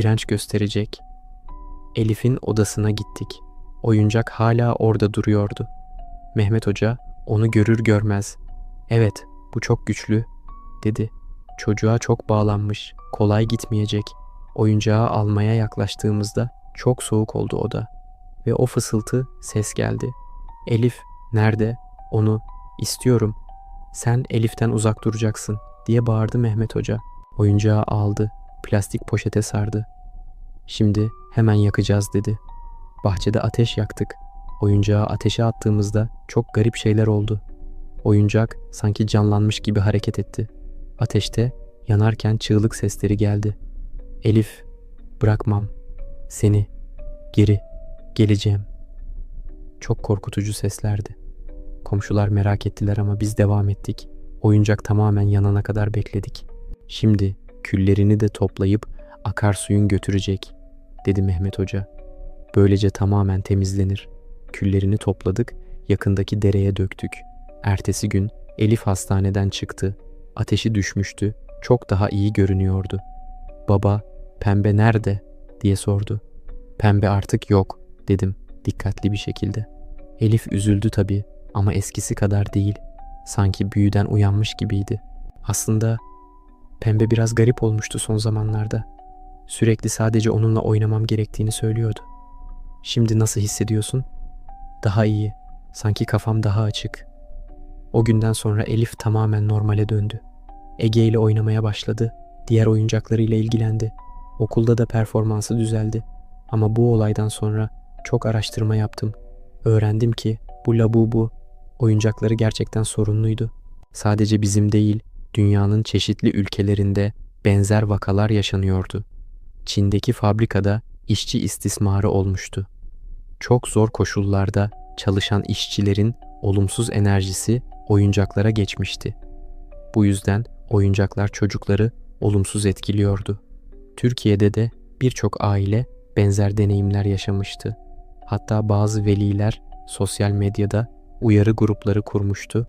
direnç gösterecek. Elif'in odasına gittik. Oyuncak hala orada duruyordu. Mehmet Hoca onu görür görmez "Evet, bu çok güçlü." dedi. Çocuğa çok bağlanmış, kolay gitmeyecek. Oyuncağı almaya yaklaştığımızda çok soğuk oldu oda ve o fısıltı ses geldi. Elif nerede? Onu istiyorum. Sen Elif'ten uzak duracaksın diye bağırdı Mehmet Hoca. Oyuncağı aldı, plastik poşete sardı. Şimdi hemen yakacağız dedi. Bahçede ateş yaktık. Oyuncağı ateşe attığımızda çok garip şeyler oldu. Oyuncak sanki canlanmış gibi hareket etti. Ateşte yanarken çığlık sesleri geldi. Elif, bırakmam. Seni, geri, geleceğim. Çok korkutucu seslerdi. Komşular merak ettiler ama biz devam ettik. Oyuncak tamamen yanana kadar bekledik. Şimdi küllerini de toplayıp akarsuyun götürecek, dedi Mehmet Hoca. Böylece tamamen temizlenir. Küllerini topladık, yakındaki dereye döktük. Ertesi gün Elif hastaneden çıktı. Ateşi düşmüştü, çok daha iyi görünüyordu. Baba, pembe nerede? diye sordu. Pembe artık yok, dedim dikkatli bir şekilde. Elif üzüldü tabii ama eskisi kadar değil. Sanki büyüden uyanmış gibiydi. Aslında pembe biraz garip olmuştu son zamanlarda. Sürekli sadece onunla oynamam gerektiğini söylüyordu. Şimdi nasıl hissediyorsun? Daha iyi. Sanki kafam daha açık. O günden sonra Elif tamamen normale döndü. Ege ile oynamaya başladı. Diğer oyuncaklarıyla ilgilendi. Okulda da performansı düzeldi. Ama bu olaydan sonra çok araştırma yaptım. Öğrendim ki bu labubu oyuncakları gerçekten sorunluydu. Sadece bizim değil, dünyanın çeşitli ülkelerinde benzer vakalar yaşanıyordu. Çin'deki fabrikada işçi istismarı olmuştu. Çok zor koşullarda çalışan işçilerin olumsuz enerjisi oyuncaklara geçmişti. Bu yüzden oyuncaklar çocukları olumsuz etkiliyordu. Türkiye'de de birçok aile benzer deneyimler yaşamıştı. Hatta bazı veliler sosyal medyada uyarı grupları kurmuştu